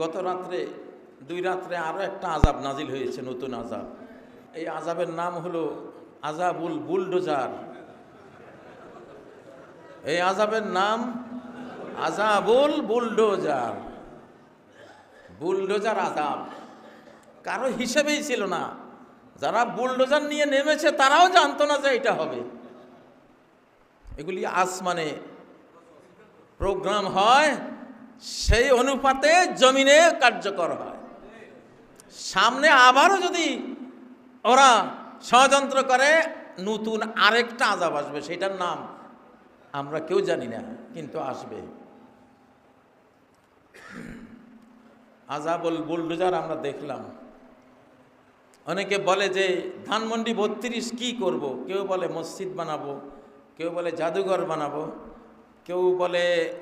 গত রাত্রে, দুই রাত্রে আরও একটা আজাব নাজিল হয়েছে, নতুন আজাব এই আজাবের নাম হলো আজাবুল বুলডোজার। এই আজাবের নাম আজাবুল বুলডোজার। বুলডোজার আজাব কারও হিসেবেই ছিল না। যারা বুলডোজার নিয়ে নেমেছে, তারাও জানতো না যে এটা হবে। এগুলি আসমানে প্রোগ্রাম হয় সেই অনুপাতে জমিনে কার্যকর হয়। সামনে আবারও যদি ওরা ষড়যন্ত্র করে, নতুন আরেকটা আজাব আসবে, সেটার নাম আমরা কেউ জানি না, কিন্তু আসবে। আজাবল বুলডোজার আমরা দেখলাম। অনেকে বলে যে, ধানমন্ডি বত্রিশ কি করব? কেউ বলে, মসজিদ বানাবো। কেউ বলে, জাদুঘর বানাবো। কেউ বলে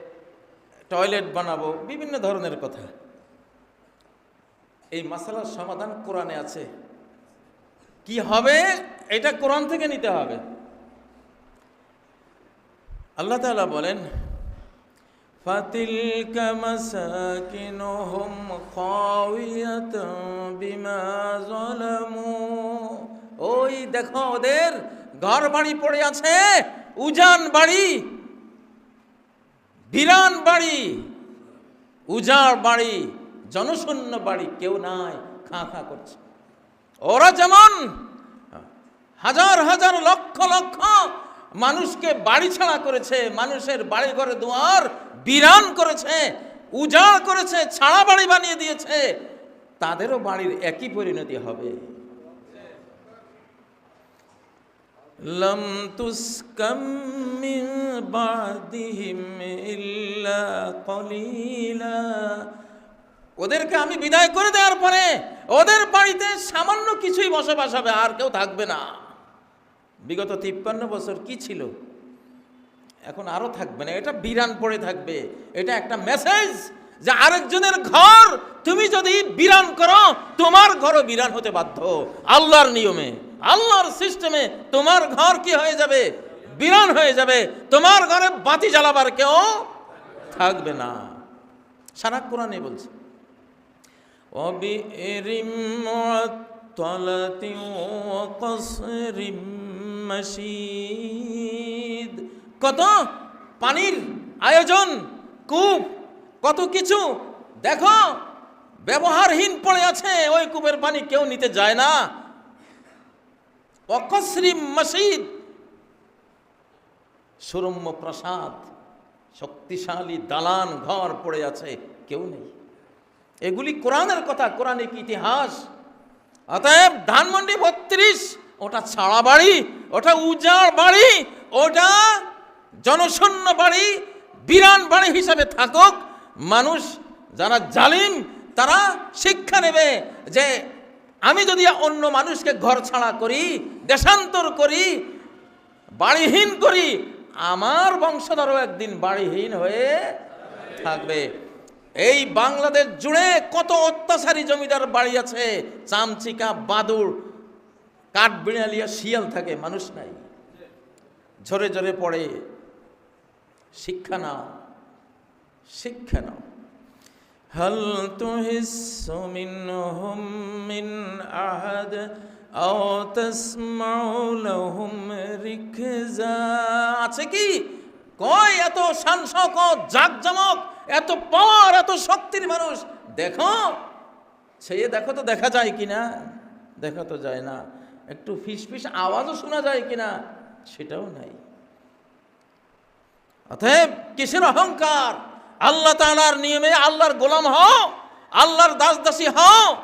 টয়লেট বানাবো বিভিন্ন ধরনের কথা এই মাসালার সমাধান কোরআনে আছে কি হবে এটা কোরআন থেকে নিতে হবে আল্লাহ তাআলা বলেন فَتِلْكَ مَسَاكِنُهُمْ خَاوِيَةً بِمَا ظَلَمُوا ওই দেখো ওদের ঘর বাড়ি পড়ে আছে উজান বাড়ি বিরান বাড়ি, উজাড় বাড়ি, জনশূন্য বাড়ি কেউ নাই, খাঁ খাঁ করছে। ওরা যেমন হাজার হাজার লক্ষ লক্ষ মানুষকে বাড়ি ছাড়া করেছে, মানুষের বাড়ি ঘরে দুয়ার বিরান করেছে, উজাড় করেছে, ছাড়া বাড়ি বানিয়ে দিয়েছে, তাদেরও বাড়ির একই পরিণতি হবে। লম তুসকাম মিন বাদিহিম ইল্লা কলিলা ওদেরকে আমি বিদায় করে দেওয়ার পরে ওদের বাড়িতে সামান্য কিছুই বসবাস হবে, আর কেউ থাকবে না। বিগত তিপ্পান্ন বছর কি ছিল? এখন আরও থাকবে না। এটা বিরান পড়ে থাকবে। এটা একটা মেসেজ যে আরেকজনের ঘর তুমি যদি বিরান করো, তোমার ঘরও বিরান হতে বাধ্য। আল্লাহর নিয়মে। আল্লাহর সিস্টেমে তোমার ঘর কি হয়ে যাবে? বিরান হয়ে যাবে। তোমার ঘরে বাতি জ্বালাবার কেউ থাকবে না। সারা কোরআনে বলছে। কত পানির আয়োজন, কূপ, কত কিছু। দেখো, ব্যবহারহীন পড়ে আছে, ওই কূপের পানি কেউ নিতে যায় না। অকশ্রিম মসজিদ সুরম্য প্রাসাদ, শক্তিশালী দালান ঘর পড়ে আছে, কেউ নেই। এগুলি কোরআনের কথা কোরআনিক ইতিহাস? অতএব ধানমন্ডি বত্রিশ, ওটা ছাড়া বাড়ি ওটা উজাড় বাড়ি, ওটা জনশূন্য বাড়ি, বিরান বাড়ি হিসাবে থাকুক। মানুষ যারা জালিম, তারা শিক্ষা নেবে যে আমি যদি অন্য মানুষকে ঘর ছাড়া করি, দেশান্তর করি, বাড়িহীন করি, আমার বংশধরও একদিন বাড়িহীন হয়ে থাকবে। এই বাংলাদেশ জুড়ে কত অত্যাচারী জমিদার বাড়ি আছে? চামচিকা বাদুর কাঠ বিড়ালিয়া শিয়াল থাকে, মানুষ নাই। ঝরে ঝরে পড়ে। শিক্ষা নাও শিক্ষা নাও। هل تحس منهم من أحد أو تسمع لهم ركزا আছে কি কয় এত শানশক জাকজমক এত পাওয়ার এত শক্তির মানুষ দেখো সে দেখো তো দেখা যায় কিনা দেখা তো যায় না একটু ফিস ফিস আওয়াজও শোনা যায় কিনা সেটাও নাই অতএব কিসের অহংকার আল্লাহ তাআলার নিয়মে আল্লাহর গোলাম হও, আল্লাহর দাস দাসী হও,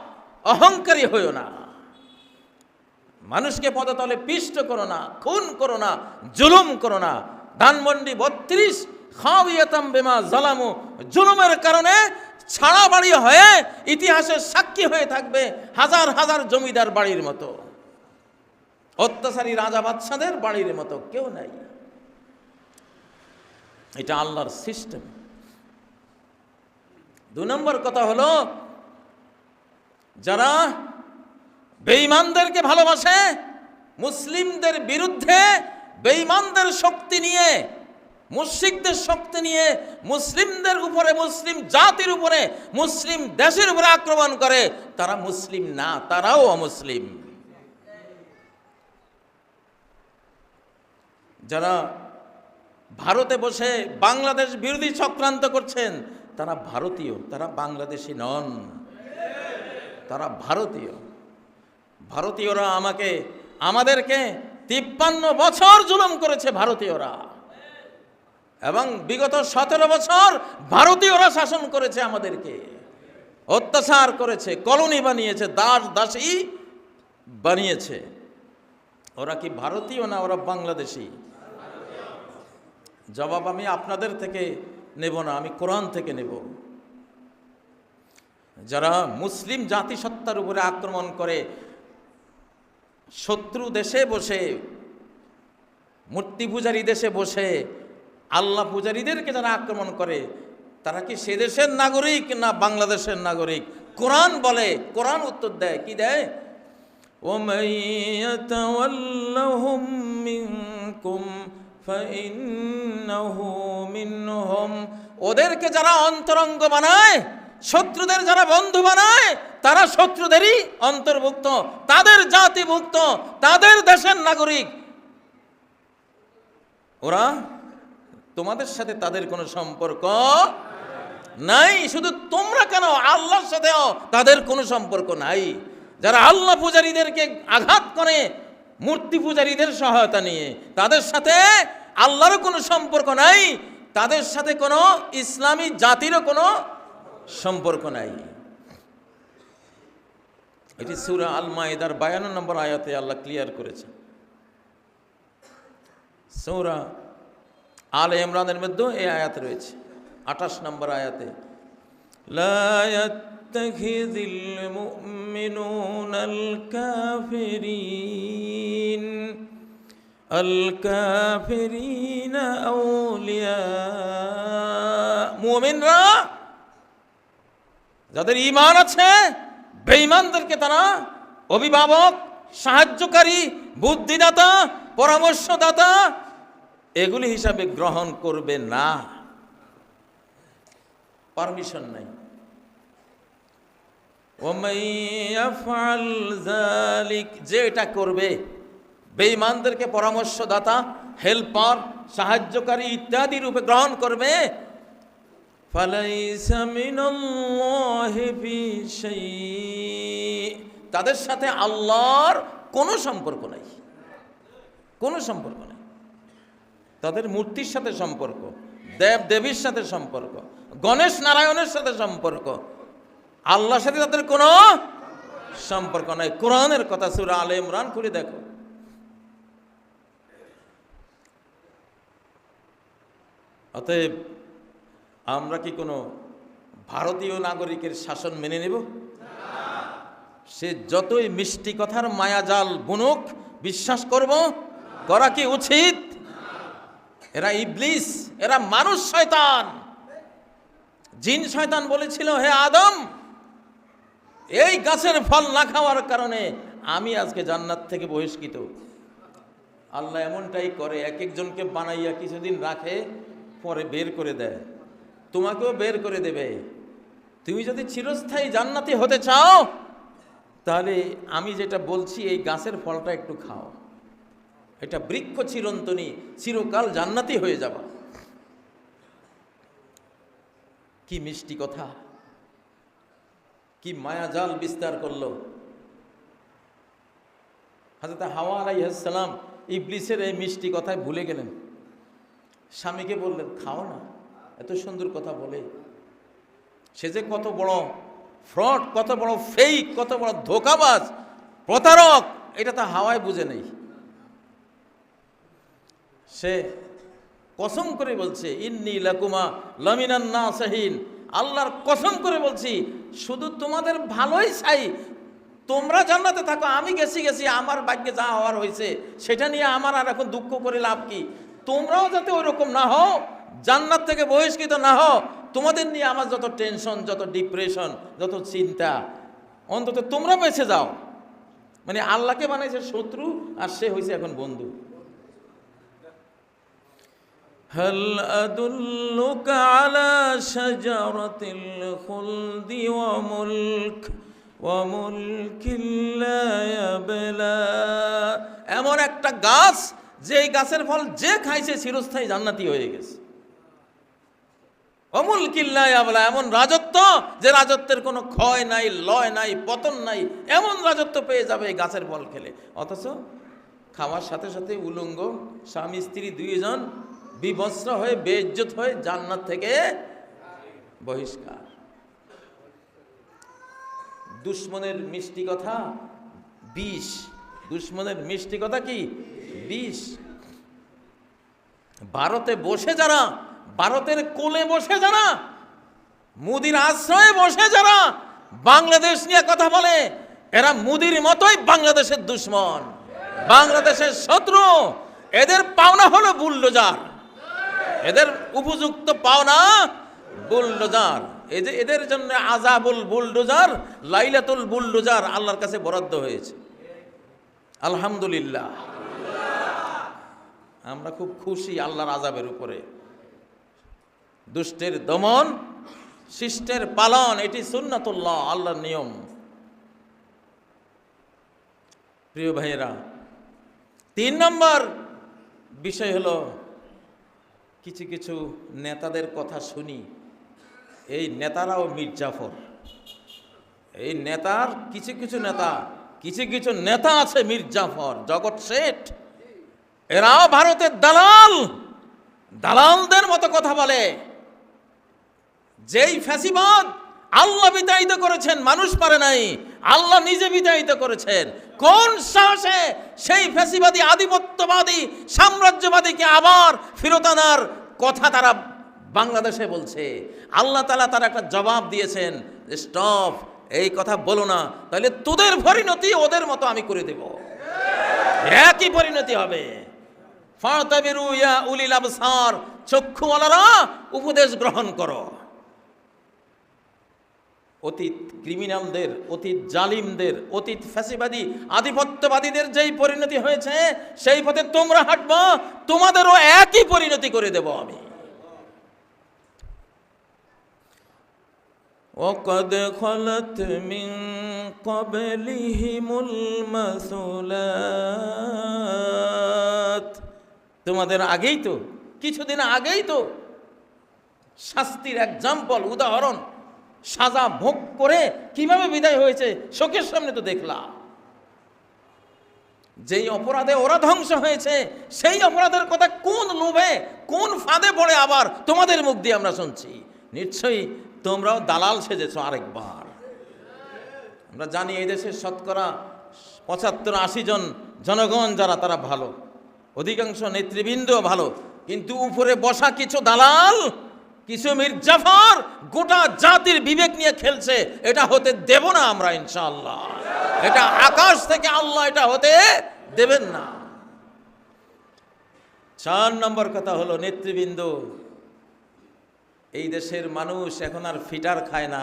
অহংকারী হইও না। মানুষকে পদতলে পিষ্ট করো না, খুন করো না, জুলুম করো না। ধানমন্ডি বত্রিশ খাওয়াতাম বেমা জালামু। জুলুমের কারণে ছাড়া বাড়ি হয়ে ইতিহাসের সাক্ষী হয়ে থাকবে হাজার হাজার জমিদার বাড়ির মতো। অত্যাচারী রাজা বাদশাদের বাড়ির মতো কেউ নাই। এটা আল্লাহর সিস্টেম দু নম্বর কথা হলো, যারা বেঈমানদেরকে ভালোবাসে, মুসলিমদের বিরুদ্ধে বেঈমানদের শক্তি নিয়ে, মুশ্রিকদের শক্তি নিয়ে, মুসলিমদের উপরে, মুসলিম জাতির উপরে, মুসলিম দেশের উপরে আক্রমণ করে, তারা মুসলিম না, তারাও অমুসলিম। যারা ভারতে বসে বাংলাদেশ বিরোধী চক্রান্ত করছেন তারা ভারতীয়, তারা বাংলাদেশি নন। তারা ভারতীয়। ভারতীয়রা আমাকে, আমাদেরকে তিপ্পান্ন বছর জুলুম করেছে ভারতীয়রা। এবং বিগত সতেরো বছর ভারতীয়রা শাসন করেছে আমাদেরকে। অত্যাচার করেছে, কলোনি বানিয়েছে, দাস, দাসী বানিয়েছে। ওরা কি ভারতীয় না ওরা বাংলাদেশি? জবাব আমি আপনাদের থেকে নেব না, আমি কোরআন থেকে নেব। যারা মুসলিম জাতিসত্তার উপরে আক্রমণ করে, শত্রু দেশে বসে, মূর্তি পূজারী দেশে বসে, আল্লাহ পূজারীদেরকে যারা আক্রমণ করে, তারা কি সে দেশের নাগরিক না বাংলাদেশের নাগরিক? কোরআন বলে, কোরআন উত্তর দেয়, কি দেয়? ওমাইয়াতাওয়াল্লাহুম ওদেরকে যারা অন্তরঙ্গ বানায়, শত্রুদের যারা বন্ধু বানায়, তারা শত্রুদেরই অন্তর্ভুক্ত। তাদের জাতিভুক্ত, তাদের দেশের নাগরিক। ওরা তোমাদের সাথে তাদের কোনো সম্পর্ক নাই। শুধু তোমরা কেন আল্লাহর সাথেও তাদের কোনো সম্পর্ক নাই? যারা আল্লাহ পূজারীদেরকে আঘাত করে মূর্তি পূজারীদের সহায়তা নিয়ে। তাদের সাথে আল্লাহরও কোনো সম্পর্ক নাই, তাদের সাথে কোনো ইসলামী জাতিরও কোনো সম্পর্ক নাই। এটি সুরা আল মায়েদার বায়ান্ন নম্বর আয়াতে আল্লাহ ক্লিয়ার করেছে সৌরা আল ইমরানের মধ্যেও এই আয়াত রয়েছে, আঠাশ নম্বর আয়াতে। لا يتخذ المؤمنون الكافرين الكافرين أولياء মুমিনরা যাদের ঈমান আছে বেঈমানদেরকে তারা অভিভাবক সাহায্যকারী বুদ্ধিদাতা পরামর্শদাতা এগুলি হিসাবে গ্রহণ করবে না পারমিশন নাই ومن يفعل ذلك যে এটা করবে, বেঈমানদেরকে পরামর্শদাতা, হেল্পার, সাহায্যকারী ইত্যাদি রূপে গ্রহণ করবে। তাদের সাথে আল্লাহর কোনো সম্পর্ক নাই। কোনো সম্পর্ক নাই। তাদের মূর্তির সাথে সম্পর্ক দেব দেবীর সাথে সম্পর্ক, গণেশ নারায়ণের সাথে সম্পর্ক আল্লাহর সাথে তাদের কোনো সম্পর্ক নাই। কোরআনের কথা সুরা আলে ইমরান খুলে দেখো। অতএব আমরা কি কোনো ভারতীয় নাগরিকের শাসন মেনে নেব? সে যতই মিষ্টি কথার মায়াজাল বুনুক, বিশ্বাস করব, করা কি উচিত? এরা ইবলিস, এরা মানুষ শয়তান। জিন শয়তান বলেছিল, হে আদম এই গাছের ফল না খাওয়ার কারণে আমি আজকে জান্নাত থেকে বহিষ্কৃত। আল্লাহ এমনটাই করে, এক একজনকে বানাইয়া কিছুদিন রাখে, পরে বের করে দেয়। তোমাকেও বের করে দেবে। তুমি যদি চিরস্থায়ী জান্নাতি হতে চাও, তাহলে আমি যেটা বলছি, এই গাছের ফলটা একটু খাও। এটা বৃক্ষ চিরন্তনী, চিরকাল জান্নাতি হয়ে যাবা। কি মিষ্টি কথা। কি মায়াজাল বিস্তার করল? হাজরত হাওয়া আলাইহাল্লাম ইবলিসের এই মিষ্টি কথায় ভুলে গেলেন। স্বামীকে বললেন, খাও না, এত সুন্দর কথা বলে। সে যে কত বড় ফ্রড, কত বড় ফেক কত বড় ধোকাবাজ, প্রতারক, এটা তো হাওয়ায় বুঝে নেই। সে কসম করে বলছে, ইন্নি লাকুমা লামিনান না সাহিন আল্লাহর কসম করে বলছি, শুধু তোমাদের ভালোই চাই, তোমরা জান্নাতে থাকো, আমি গেছি গেছি, আমার ভাগ্যে যা হওয়ার হয়েছে, সেটা নিয়ে আমার আর এখন দুঃখ করে লাভ কি? তোমরাও যাতে ওরকম না হও, জান্নাত থেকে বহিষ্কৃত না হও, তোমাদের নিয়ে আমার যত টেনশন যত ডিপ্রেশন যত চিন্তা, অন্তত তোমরা বেঁচে যাও। মানে আল্লাহকে বানাইছে শত্রু আর সে হয়েছে এখন বন্ধু। هل أدلك على شجرة الخلد وملك وملك لا يبلى এমন একটা গাছ যে এই গাছের ফল যে খাইছে চিরস্থায়ী জান্নাতি হয়ে গেছে অমূল কিল্লায় আবলা এমন রাজত্ব যে রাজত্বের কোনো ক্ষয় নাই লয় নাই পতন নাই এমন রাজত্ব পেয়ে যাবে এই গাছের ফল খেলে অথচ খাওয়ার সাথে সাথে উলঙ্গ স্বামী স্ত্রী দুইজন বিভস্র হয়ে, বেজ্জত হয়ে জান্নাত থেকে বহিষ্কার। দুশ্মনের মিষ্টি কথা বিষ। দুশ্মনের মিষ্টি কথা কি? বিষ। ভারতে বসে যারা, ভারতের কোলে বসে যারা, মুদির আশ্রয়ে বসে যারা, বাংলাদেশ নিয়ে কথা বলে, এরা মুদির মতোই বাংলাদেশের দুশ্মন, বাংলাদেশের শত্রু। এদের পাওনা হলো বুল্ডোজার। এদের উপযুক্ত পাওনা বুলডোজার। এই যে এদের জন্য আজাবুল বুলডোজার, লাইলাতুল বুলডোজার আল্লাহর কাছে বরাদ্দ হয়েছে। আলহামদুলিল্লাহ। আমরা খুব খুশি আল্লাহর আজাবের উপরে। দুষ্টের দমন, শিষ্টের পালন, এটি সুন্নাতুল্লাহ, আল্লাহর নিয়ম। প্রিয় ভাইয়েরা, তিন নম্বর বিষয় হলো কিছু কিছু নেতাদের কথা শুনি। এই নেতারাও মির্জাফর এই নেতার কিছু কিছু নেতা, কিছু কিছু নেতা আছে মির্জাফর জগৎ শেঠ। এরাও ভারতের দালাল। দালালদের মতো কথা বলে। যেই ফ্যাসিবাদ আল্লাহ বিতাড়িত করেছেন, মানুষ পারে নাই। আল্লাহ নিজে বিতাড়িত করেছেন। কোন সাহসে সেই ফ্যাসিবাদী, আধিপত্যবাদী, সাম্রাজ্যবাদীকে আবার ফেরত আনার কথা তারা বাংলাদেশে বলছে? আল্লাহ তালা তারা একটা জবাব দিয়েছেন স্টপ, এই কথা বলো না। তাহলে তোদের পরিণতি ওদের মতো আমি করে দেব। একই পরিণতি হবে। ফাতাবিরু ইয়া উলিল আবসার, চক্ষুওয়ালারা উপদেশ গ্রহণ করো। অতীত ক্রিমিনালদের অতীত জালিমদের অতীত ফ্যাসিবাদী আধিপত্যবাদীদের যেই পরিণতি হয়েছে সেই পথে তোমরা হাঁটবা তোমাদেরও একই পরিণতি করে দেব আমি وقد خلت من قبلهم المثلات তোমাদের আগেই তো কিছুদিন আগেই তো শাস্তির এক্সাম্পল উদাহরণ সাজা ভোগ করে কীভাবে বিদায় হয়েছে শোকের সামনে তো দেখলাম। যেই অপরাধে ওরা ধ্বংস হয়েছে, সেই অপরাধের কথা কোন লোভে, কোন ফাঁদে পড়ে আবার তোমাদের মুখ দিয়ে আমরা শুনছি। নিশ্চয়ই তোমরাও দালাল সেজেছ আরেকবার। আমরা জানি এই দেশের শতকরা পঁচাত্তর আশি জন জনগণ যারা, তারা ভালো। অধিকাংশ নেতৃবৃন্দ ভালো। কিন্তু উপরে বসা কিছু দালাল কিছু মির্জাফর গোটা জাতির বিবেক নিয়ে খেলছে, এটা হতে দেব না আমরা ইনশাআল্লাহ। এটা আকাশ থেকে আল্লাহ এটা হতে দেবেন না। চার নম্বর কথা হলো, নেতৃবৃন্দ, এই দেশের মানুষ এখন আর ফিটার খায় না।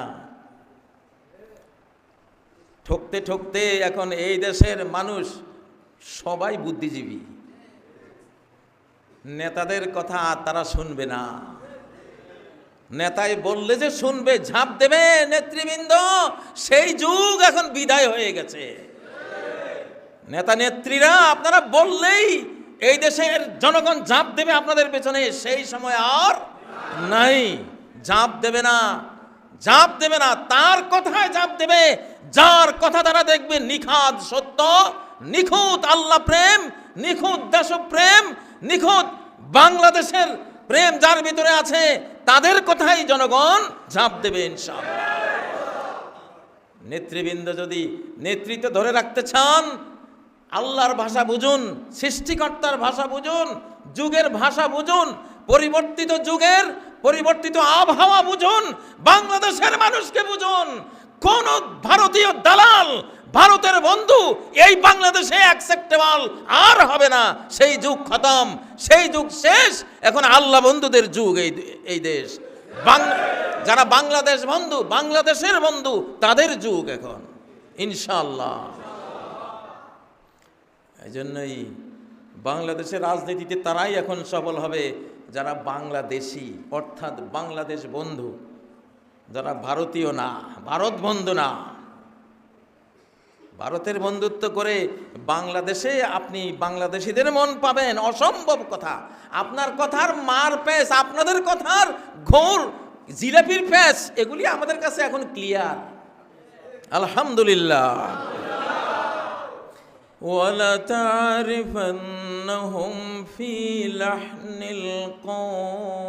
ঠকতে ঠকতে এখন এই দেশের মানুষ সবাই বুদ্ধিজীবী। নেতাদের কথা তারা শুনবে না। নেতাই বললে যে শুনবে, ঝাঁপ দেবে নেতৃবৃন্দ, সেই যুগ এখন বিদায় হয়ে গেছে। নেতা নেত্রীরা, আপনারা বললেই এই দেশের জনগণ ঝাঁপ দেবে আপনাদের পেছনে, সেই সময় আর নাই। ঝাঁপ দেবে না, ঝাঁপ দেবে না, তার কথায় ঝাঁপ দেবে, যার কথা তারা দেখবে নিখাদ সত্য, নিখুঁত আল্লাহ প্রেম, নিখুঁত দেশপ্রেম, নিখুঁত বাংলাদেশের প্রেম যার ভিতরে আছে, তাদের কথাই জনগণ ঝাঁপ দেবে ইনশাআল্লাহ। নেতৃবৃন্দ যদি নেতৃত্ব ধরে রাখতে চান, আল্লাহর ভাষা বুঝুন, সৃষ্টিকর্তার ভাষা বুঝুন, যুগের ভাষা বুঝুন, পরিবর্তিত যুগের পরিবর্তিত আবহাওয়া বুঝুন, বাংলাদেশের মানুষকে বুঝুন কোন ভারতীয় দালাল, ভারতের বন্ধু, এই বাংলাদেশে অ্যাকসেপ্টেবল আর হবে না। সেই যুগ খতম, সেই যুগ শেষ। এখন আল্লাহ বন্ধুদের যুগ এই এই দেশ। যারা বাংলাদেশ বন্ধু, বাংলাদেশের বন্ধু, তাদের যুগ এখন। ইনশাল্লাহ এই জন্যই বাংলাদেশের রাজনীতিতে তারাই এখন সফল হবে। যারা বাংলাদেশি, অর্থাৎ বাংলাদেশ বন্ধু যারা ভারতীয় না ভারত বন্ধু না ভারতের বন্ধুত্ব করে বাংলাদেশে আপনি বাংলাদেশিদের মন পাবেন অসম্ভব কথা আপনার কথার মার প্যাস আপনাদের কথার ঘোর জিলাপির প্যাস এগুলি আমাদের কাছে এখন ক্লিয়ার আলহামদুলিল্লাহ ولتعرفنهم في لحن القول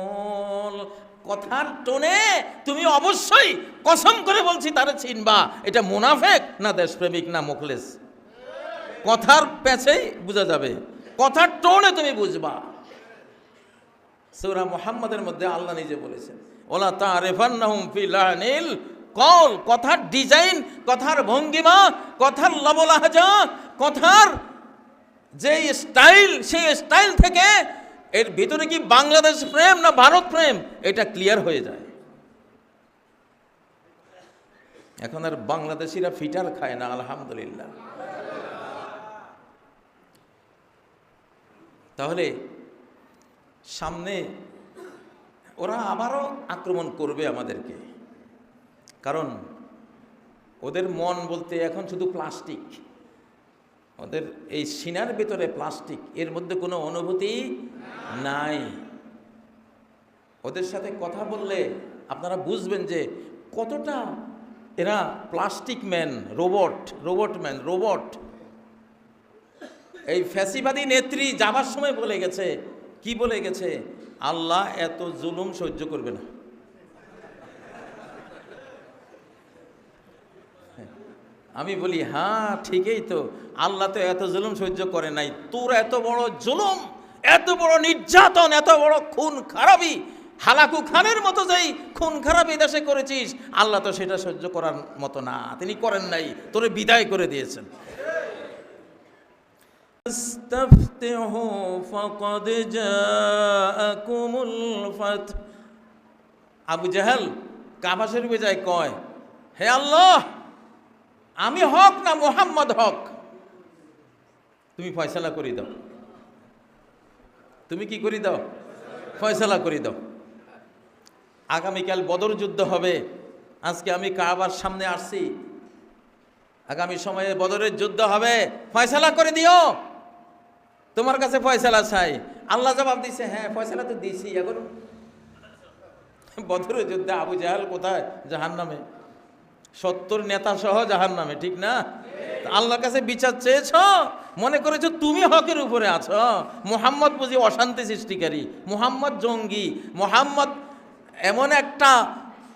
কথার টোনে তুমি অবশ্যই কসম করে বলছি তারা চিনবা। এটা মুনাফেক না দেশপ্রেমিক না মুখলেস? কথার প্যাচেই বোঝা যাবে। কথার টোনে তুমি বুঝবা। সৌরা মোহাম্মদের মধ্যে আল্লাহ নিজে বলেছেন, ওলা তারেফান্নাহুম ফি লানিল কল কথার ডিজাইন, কথার ভঙ্গিমা, কথার লবলাহাজা, কথার যে স্টাইল, সেই স্টাইল থেকে এর ভিতরে কি বাংলাদেশ প্রেম না ভারত প্রেম? এটা ক্লিয়ার হয়ে যায়। এখন আর বাংলাদেশিরা ফিটার খায় না, আলহামদুলিল্লাহ। তাহলে সামনে ওরা আবারও আক্রমণ করবে আমাদেরকে। কারণ ওদের মন বলতে এখন শুধু প্লাস্টিক। ওদের এই সিনার ভিতরে প্লাস্টিক, এর মধ্যে কোনো অনুভূতি নাই। ওদের সাথে কথা বললে আপনারা বুঝবেন যে কতটা এরা plastic man, robot robot man, robot. এই ফ্যাসিবাদী নেত্রী যাবার সময় বলে গেছে। কি বলে গেছে? আল্লাহ এত জুলুম সহ্য করবে না। আমি বলি হ্যাঁ ঠিকই তো। আল্লাহ তো এত জুলুম সহ্য করে নাই। তোর এত বড় জুলুম, এত বড় নির্যাতন, এত বড় খুন খারাপি, হালাকু খানের মতো যেই খুন খারাপ দেশে করেছিস, আল্লাহ তো সেটা সহ্য করার মতো না। তিনি করেন নাই, তোরে বিদায় করে দিয়েছেন। আবু জাহাল কাবাসের বেজায় যায় কয়, হে আল্লাহ আমি হক না মোহাম্মদ হক? তুমি ফয়সালা করে দাও। তুমি কি করে দাও? ফয়সালা করে দাও। আগামীকাল বদর যুদ্ধ হবে। আজকে আমি কাবার সামনে আসছি। আগামী সময়ে বদরের যুদ্ধ হবে। ফয়সালা করে দিও। তোমার কাছে ফয়সালা চাই। আল্লাহ জবাব দিছে হ্যাঁ ফয়সালা তো দিছি, এখন। বদরের যুদ্ধে আবু জাহাল কোথায়? জাহান নামে সত্তর নেতা সহ জাহান নামে ঠিক না? আল্লাহর কাছে বিচার চেয়েছ? মনে করেছ তুমি হকের উপরে আছো? মোহাম্মদ বুঝি অশান্তি সৃষ্টিকারী, মোহাম্মদ জঙ্গি, মোহাম্মদ এমন একটা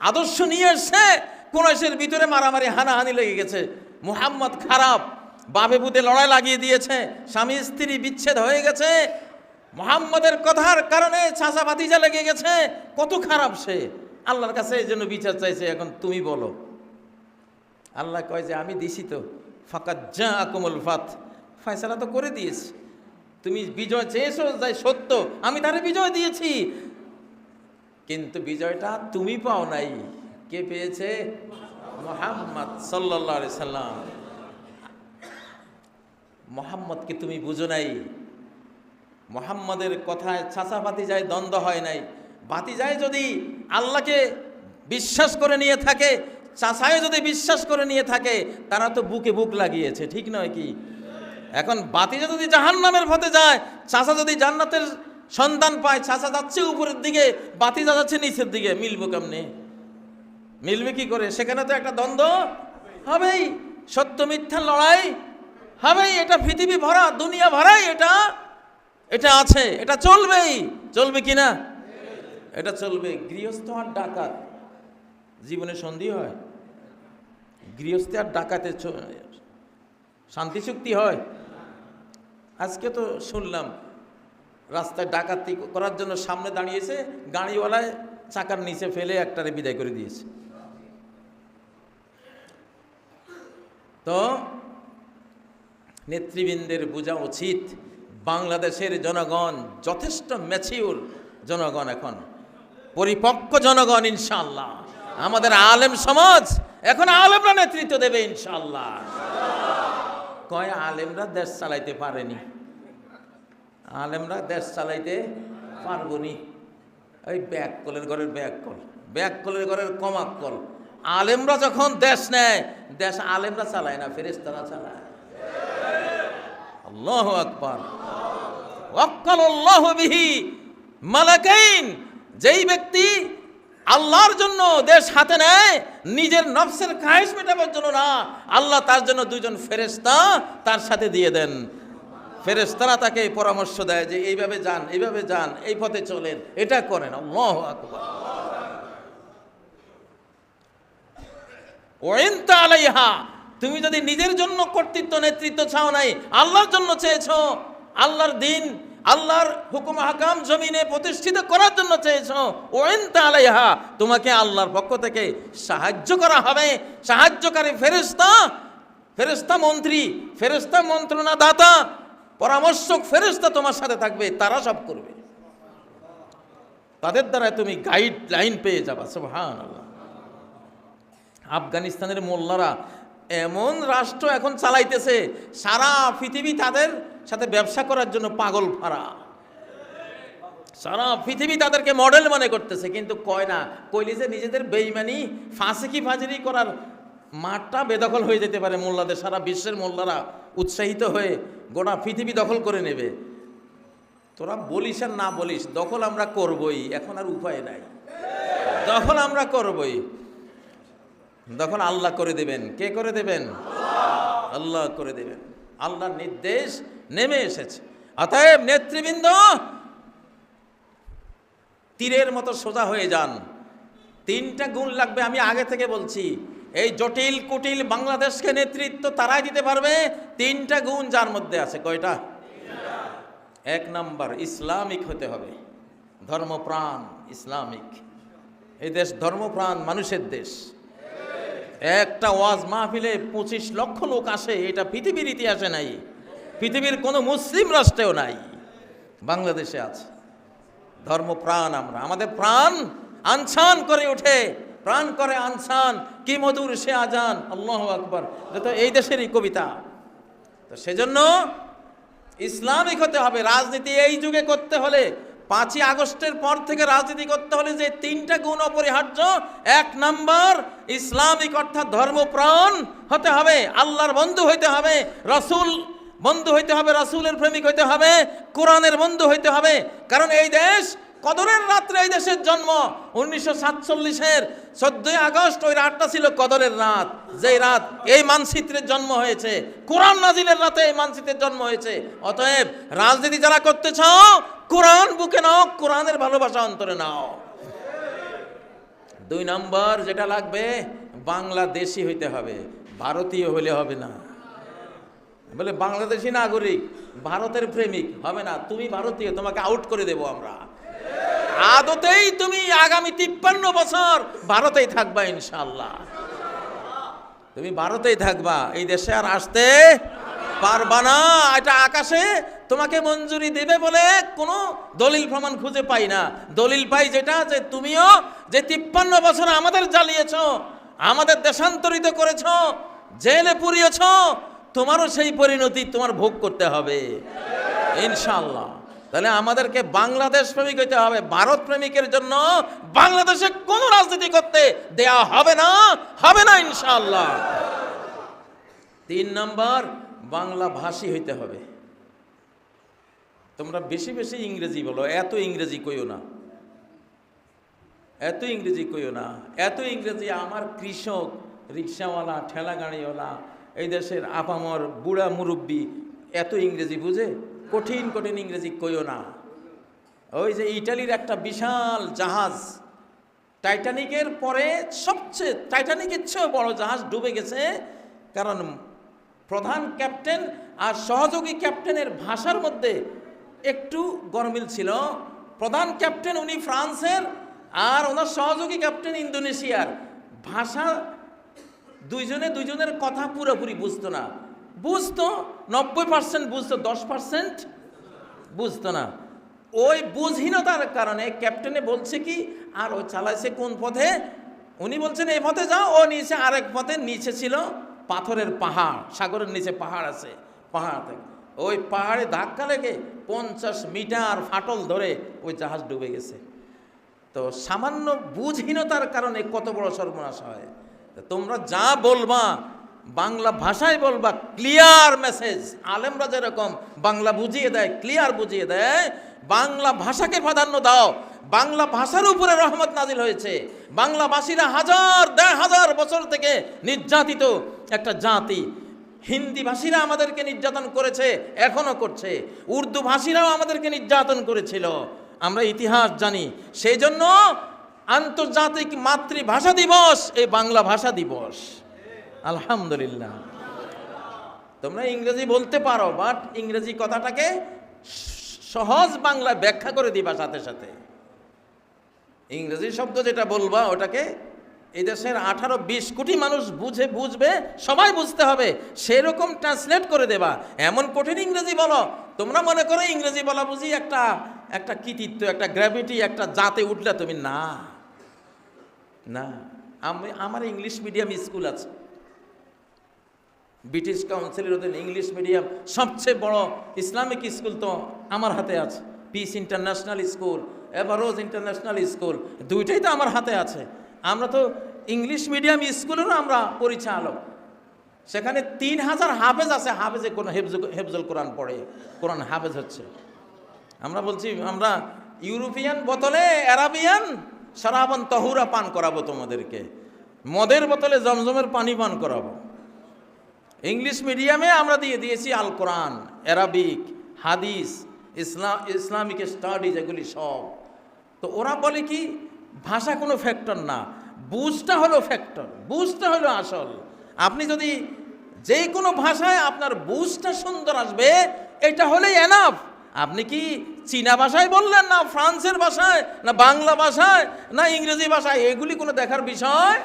আদর্শ নিয়ে এসছে কোরআশের ভিতরে মারামারি, হানাহানি লেগে গেছে। মোহাম্মদ খারাপ, বাপে পুতে লড়াই লাগিয়ে দিয়েছে, স্বামী স্ত্রী বিচ্ছেদ হয়ে গেছে। মোহাম্মদের কথার কারণে ছাঁচা ভাতিজা লেগে গেছে। কত খারাপ সে। আল্লাহর কাছে এই জন্য বিচার চাইছে, এখন তুমি বলো। আল্লাহ কয় যে, আমি দিছি তো। ফাঁকা যা আকমল ফাত। ফয়সালা তো করে দিয়েছি। তুমি বিজয় চেয়েছো, যাই সত্য, আমি তারে বিজয় দিয়েছি। কিন্তু বিজয়টা তুমি পাও নাই। কে পেয়েছে? মোহাম্মদ সাল্লাহ সাল্লাম। মোহাম্মদকে তুমি বুঝো নাই। মোহাম্মদের কথায় ছাঁচা বাতিজায় দ্বন্দ্ব হয় নাই। বাতি যায় যদি আল্লাহকে বিশ্বাস করে নিয়ে থাকে চাষায় যদি বিশ্বাস করে নিয়ে থাকে, তারা তো বুকে বুক লাগিয়েছে, ঠিক নয় কি? এখন বাতিজা যদি জাহান নামের পথে যায় চাষা যদি জান্নাতের সন্তান পায় চাষা যাচ্ছে উপরের দিকে, বাতিজা যাচ্ছে নিচের দিকে, মিলবো কেমনে? মিলবে কি করে? সেখানে তো একটা দ্বন্দ্ব হবেই, সত্য মিথ্যার লড়াই হবেই, এটা পৃথিবী ভরা, দুনিয়া ভরাই, এটা এটা আছে, এটা চলবেই, চলবে কি না এটা চলবে, গৃহস্থ আর ডাকাত। জীবনে সন্ধি হয়। গৃহস্থে আর ডাকাতে শান্তি চুক্তি হয়। আজকে তো শুনলাম, রাস্তায় ডাকাতি করার জন্য সামনে দাঁড়িয়েছে, গাড়িওয়ালায় চাকার নিচে ফেলে একটারে বিদায় করে দিয়েছে। তো নেতৃবৃন্দের বোঝা উচিত, বাংলাদেশের জনগণ যথেষ্ট ম্যাচিউর জনগণ এখন, পরিপক্ক জনগণ ইনশাল্লাহ আমাদের আলেম সমাজ এখন আলেমরা নেতৃত্ব দেবে ইনশাল্লাহ কয় আলেমরা দেশ চালাইতে পারেনি? আলেমরা দেশ চালাইতে পারবনি। ওই ব্যাক কলের ঘরের ব্যাক কল ব্যাক কলের ঘরের কমাক কল। আলেমরা যখন দেশ নেয়, দেশ আলেমরা চালায় না ফেরেস্তারা চালায়। আল্লাহ আকবার। যেই ব্যক্তি আল্লাহর জন্য দেশ হাতে নেয়, নিজের নফসের খায়েশ মেটাবার জন্য না। আল্লাহ তার জন্য দুজন ফেরেস্তা তার সাথে দিয়ে দেন। ফেরেস্তারা তাকে পরামর্শ দেয় যে, এইভাবে যান এইভাবে যান, এই পথে চলেন, এটা করেন। আল্লাহ আকবার। ওয়েন আলাইহা, তুমি যদি নিজের জন্য কর্তৃত্ব, নেতৃত্ব চাও নাই, আল্লাহর জন্য চেয়েছো, আল্লাহর দিন আল্লাহর হুকুম হাকাম জমিনে প্রতিষ্ঠিত করার জন্য চেয়েছো। ওয়েন আলাইহা, তোমাকে আল্লাহর পক্ষ থেকে সাহায্য করা হবে। সাহায্যকারী ফেরেস্তা ফেরেস্তা মন্ত্রী ফেরেস্তা মন্ত্রণা দাতা পরামর্শক ফেরেস্তা তোমার সাথে থাকবে, তারা সব করবে। তাদের দ্বারা তুমি গাইড লাইন পেয়ে যাবা আল্লাহ আফগানিস্তানের মোল্লারা এমন রাষ্ট্র এখন চালাইতেছে, সারা পৃথিবী তাদের সাথে ব্যবসা করার জন্য পাগল ফারা সারা পৃথিবী তাদেরকে মডেল মনে করতেছে, কিন্তু কয় না, কইলি যে নিজেদের বেইমানি, ফাঁসিকি ফাজিরি করার মাঠটা বেদখল হয়ে যেতে পারে মোল্লাদের, সারা বিশ্বের মোল্লারা উৎসাহিত হয়ে গোটা পৃথিবী দখল করে নেবে। তোরা বলিস আর না বলিস, দখল আমরা করবই, এখন আর উপায় নাই। দখল আমরা করবই। দখল আল্লাহ করে দেবেন। কে করে দেবেন? আল্লাহ করে দেবেন। আল্লাহর নির্দেশ নেমে এসেছে। অতএব নেতৃবৃন্দ, তীরের মতো সোজা হয়ে যান। তিনটা গুণ লাগবে, আমি আগে থেকে বলছি। এই জটিল, কুটিল বাংলাদেশকে নেতৃত্ব তারাই দিতে পারবে। তিনটা গুণ যার মধ্যে আছে, কয়টা? এক নাম্বার, ইসলামিক হতে হবে। ধর্মপ্রাণ ইসলামিক। এই দেশ ধর্মপ্রাণ, মানুষের দেশ। একটা ওয়াজ মাহফিলে পঁচিশ লক্ষ লোক আসে, এটা পৃথিবীর ইতিহাসে নাই। পৃথিবীর কোনো মুসলিম রাষ্ট্রেও নাই, বাংলাদেশে আছে। ধর্মপ্রাণ আমরা। আমাদের প্রাণ আনছান করে ওঠে, প্রাণ করে আনছান। কি মধুর সে আজান। আল্লাহ আকবর। তো এই দেশেরই কবিতা। তো সেজন্য ইসলামিক হতে হবে। রাজনীতি এই যুগে করতে হলে, পাঁচই আগস্টের পর থেকে রাজনীতি করতে হলে যে তিনটা গুণ অপরিহার্য, এক নাম্বার ইসলামিক অর্থাৎ ধর্মপ্রাণ হতে হবে, আল্লাহর বন্ধু হইতে হবে, রসুল বন্ধু হইতে হবে, রাসূলের প্রেমিক হইতে হবে, কোরআনের বন্ধু হইতে হবে। কারণ এই দেশ কদরের রাত্রে এই দেশের জন্ম। উনিশশো সাতচল্লিশের চোদ্দই আগস্ট ওই রাতটা ছিল কদরের রাত। যেই রাত এই মানচিত্রের জন্ম হয়েছে। কোরআন নাজিলের রাতে এই মানচিত্রের জন্ম হয়েছে। অতএব রাজনীতি যারা করতে চাও, কোরআন বুকে নাও, কোরআনের ভালোবাসা অন্তরে নাও। দুই নম্বর যেটা লাগবে, বাংলাদেশি হইতে হবে, ভারতীয় হইলে হবে না। বলে বাংলাদেশি নাগরিক, ভারতের প্রেমিক, হবে না, তুমি ভারতীয়, তোমাকে আউট করে দেব আমরা। আদতেই তুমি আগামী তিপ্পান্ন বছর ভারতেই থাকবা ইনশাল্লাহ তুমি ভারতেই থাকবা, এই দেশে আর আসতে পারবা না। এটা আকাশে তোমাকে মঞ্জুরি দেবে বলে কোনো দলিল প্রমাণ খুঁজে পাই না। দলিল পাই যেটা যে তুমিও যে তিপ্পান্ন বছর আমাদের জ্বালিয়েছ, আমাদের দেশান্তরিত করেছ, জেলে পুড়িয়েছ তোমারও সেই পরিণতি তোমার ভোগ করতে হবে। ইনশাল্লাহ তাহলে আমাদেরকে বাংলাদেশ প্রেমিক হইতে হবে। ভারত প্রেমিকের জন্য বাংলাদেশে কোনো রাজনীতি করতে দেয়া হবে না হবে না ইনশাল্লাহ তিন নম্বর, বাংলা ভাষী হইতে হবে। তোমরা বেশি বেশি ইংরেজি বলো, এত ইংরেজি কইও না। এত ইংরেজি কইও না। এত ইংরেজি আমার কৃষক, রিক্সাওয়ালা ঠেলা গাড়িওয়ালা এই দেশের আপামর বুড়া মুরব্বী এত ইংরেজি বুঝে? কঠিন কঠিন ইংরেজি কইও না। ওই যে ইটালির একটা বিশাল জাহাজ, টাইটানিকের পরে সবচেয়ে, টাইটানিকের চেয়েও বড় জাহাজ ডুবে গেছে। কারণ প্রধান ক্যাপ্টেন আর সহযোগী ক্যাপ্টেনের ভাষার মধ্যে একটু গরমিল ছিল। প্রধান ক্যাপ্টেন উনি ফ্রান্সের আর ওনার সহযোগী ক্যাপ্টেন ইন্দোনেশিয়ার। ভাষা দুইজনে দুইজনের কথা পুরোপুরি বুঝতো না। বুঝতো, নব্বই পার্সেন্ট বুঝতো, দশ পার্সেন্ট বুঝতো না। ওই বুঝহীনতার কারণে ক্যাপ্টেনে বলছে কি, আর ও চালাইছে কোন পথে? উনি বলছেন, এই পথে যাও। ও নিচে, আরেক পথে নিচে ছিল পাথরের পাহাড়, সাগরের নিচে পাহাড় আছে, পাহাড় থেকে। ওই পাহাড়ে ধাক্কা লেগে পঞ্চাশ মিটার ফাটল ধরে ওই জাহাজ ডুবে গেছে। তো সামান্য বুঝহীনতার কারণে কত বড় সর্বনাশ হয়। তোমরা যা বলবা, বাংলা ভাষায় বলবা ক্লিয়ার মেসেজ আলেমরা যেরকম বাংলা বুঝিয়ে দেয় ক্লিয়ার বুঝিয়ে দেয়, বাংলা ভাষাকে প্রাধান্য দাও। বাংলা ভাষার উপরে রহমত নাজিল হয়েছে। বাংলাভাষীরা হাজার, দেড় হাজার বছর থেকে নির্যাতিত একটা জাতি। হিন্দি ভাষীরা আমাদেরকে নির্যাতন করেছে, এখনও করছে। উর্দু ভাষীরাও আমাদেরকে নির্যাতন করেছিল। আমরা ইতিহাস জানি। সেই জন্য আন্তর্জাতিক মাতৃভাষা দিবস এই বাংলা ভাষা দিবস। আলহামদুলিল্লাহ। তোমরা ইংরেজি বলতে পারো বাট ইংরেজি কথাটাকে সহজ বাংলায় ব্যাখ্যা করে দিবা সাথে সাথে। ইংরেজি শব্দ যেটা বলবা, ওটাকে এই দেশের আঠারো বিশ কোটি মানুষ বুঝে, বুঝবে, সবাই বুঝতে হবে, সেরকম ট্রান্সলেট করে দেবা। এমন কঠিন ইংরেজি বলো, তোমরা মনে করো ইংরেজি বলা বুঝি একটা একটা কৃতিত্ব, একটা গ্র্যাভিটি একটা জাতে উঠলে তুমি না। না, আমি, আমার ইংলিশ মিডিয়াম স্কুল আছে। ব্রিটিশ কাউন্সিলের অধীনে ইংলিশ মিডিয়াম সবচেয়ে বড় ইসলামিক স্কুল তো আমার হাতে আছে। পিস ইন্টারন্যাশনাল স্কুল এভারোজ ইন্টারন্যাশনাল স্কুল দুইটাই তো আমার হাতে আছে। আমরা তো ইংলিশ মিডিয়াম স্কুলেরও আমরা পরিচালক। সেখানে তিন হাজার হাফেজ আছে, হাফেজে কোন হেফজুল হেফজুল কোরআন পড়ে, কোরআন হাফেজ হচ্ছে। আমরা বলছি, আমরা ইউরোপিয়ান বোতলে, অ্যারাবিয়ান সারাবন তহুরা পান করাবো তোমাদেরকে। মদের বোতলে জমজমের পানি পান করাবো। ইংলিশ মিডিয়ামে আমরা দিয়ে দিয়েছি আল কোরআন, অ্যারাবিক, হাদিস ইসলাম ইসলামিক স্টাডিজ এগুলি সব। তো ওরা বলে কি, ভাষা কোনো ফ্যাক্টর না, বুঝটা হলো ফ্যাক্টর, বুঝটা হলো আসল। আপনি যদি যে কোনো ভাষায় আপনার বুঝটা সুন্দর আসবে, এটা হলেই এনাফ আপনি কি চীনা ভাষায় বললেন না ফ্রান্সের ভাষায় না বাংলা ভাষায় না ইংরেজি ভাষায়? এগুলি কোনো দেখার বিষয়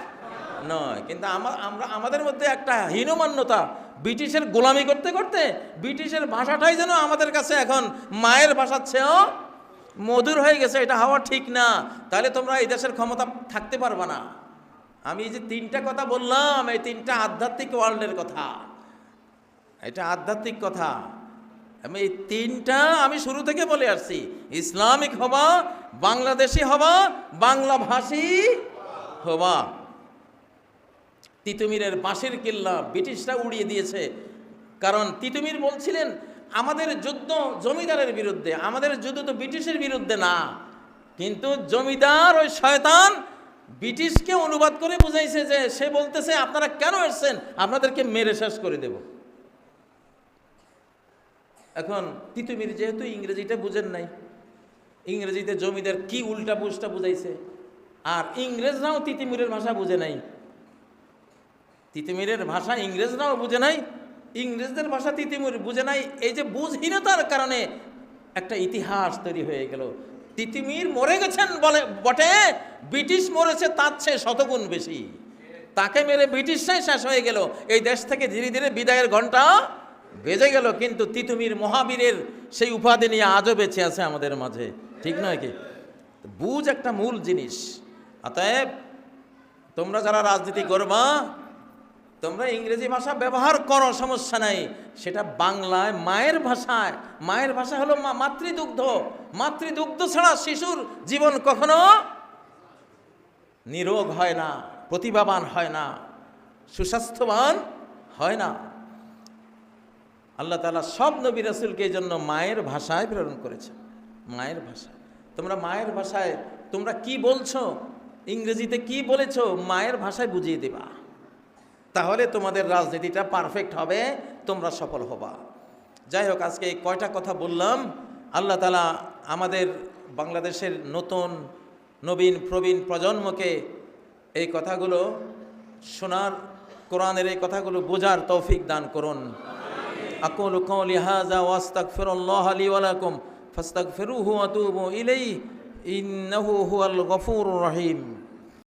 নয়। কিন্তু আমার আমরা, আমাদের মধ্যে একটা হীনমান্যতা। ব্রিটিশের গোলামি করতে করতে ব্রিটিশের ভাষাটাই যেন আমাদের কাছে এখন মায়ের ভাষার চেয়েও মধুর হয়ে গেছে। এটা হওয়া ঠিক না। তাহলে তোমরা এই দেশের ক্ষমতা থাকতে পারবে না। আমি যে তিনটা কথা বললাম, এই তিনটা আধ্যাত্মিক ওয়ার্ল্ডের কথা। এটা আধ্যাত্মিক কথা। আমি এই তিনটা আমি শুরু থেকে বলে আসছি। ইসলামিক হবা বাংলাদেশি হবা বাংলা ভাষী হবা তিতুমিরের বাঁশের কিল্লা ব্রিটিশরা উড়িয়ে দিয়েছে। কারণ তিতুমির বলছিলেন, আমাদের যুদ্ধ জমিদারের বিরুদ্ধে, আমাদের যুদ্ধ তো ব্রিটিশের বিরুদ্ধে না। কিন্তু জমিদার ওই শয়তান ব্রিটিশকে অনুবাদ করে বুঝাইছে যে, সে বলতেছে, আপনারা কেন এসছেন? আপনাদেরকে মেরে শেষ করে দেব। এখন তিতুমির যেহেতু ইংরেজিটা বুঝেন নাই, ইংরেজিতে জমিদার কি উল্টা পুষ্টা বুঝাইছে? আর ইংরেজরাও তিতিমিরের ভাষা বুঝে নাই। তিতিমিরের ভাষা ইংরেজরাও বুঝে নাই, ইংরেজদের ভাষা তিতিমির বুঝে নাই। এই যে বুঝহীনতার কারণে একটা ইতিহাস তৈরি হয়ে গেল। তিতিমির মরে গেছেন বলে বটে, ব্রিটিশ মরেছে তার চেয়ে শতগুণ বেশি। তাকে মেরে ব্রিটিশরাই শেষ হয়ে গেল। এই দেশ থেকে ধীরে ধীরে বিদায়ের ঘণ্টা বেজে গেল, কিন্তু তিতুমির মহাবীরের সেই উপাধি নিয়ে আজও বেঁচে আছে আমাদের মাঝে। ঠিক নয় কি? বুঝ একটা মূল জিনিস। অতএব তোমরা যারা রাজনীতি করবা, তোমরা ইংরেজি ভাষা ব্যবহার করো, সমস্যা নাই। সেটা বাংলায়, মায়ের ভাষায়। মায়ের ভাষা হলো মা- মাতৃদুগ্ধ। মাতৃদুগ্ধ ছাড়া শিশুর জীবন কখনো নিরোগ হয় না, প্রতিভাবান হয় না, সুস্বাস্থ্যবান হয় না। আল্লাহ তালা সব নবী রাসূলকে এই জন্য মায়ের ভাষায় প্রেরণ করেছে মায়ের ভাষা। তোমরা মায়ের ভাষায়, তোমরা কি বলছো? ইংরেজিতে কি বলেছ? মায়ের ভাষায় বুঝিয়ে দেবা। তাহলে তোমাদের রাজনীতিটা পারফেক্ট হবে, তোমরা সফল হবা। যাই হোক আজকে এই কয়টা কথা বললাম। আল্লাহ তালা আমাদের বাংলাদেশের নতুন নবীন প্রবীণ প্রজন্মকে এই কথাগুলো শোনার, কোরআনের এই কথাগুলো বোঝার তৌফিক দান করুন। أقول قولي هذا وأستغفر الله لي ولكم. فاستغفروه وتوبوا إليه. إنه هو الغفور الرحيم.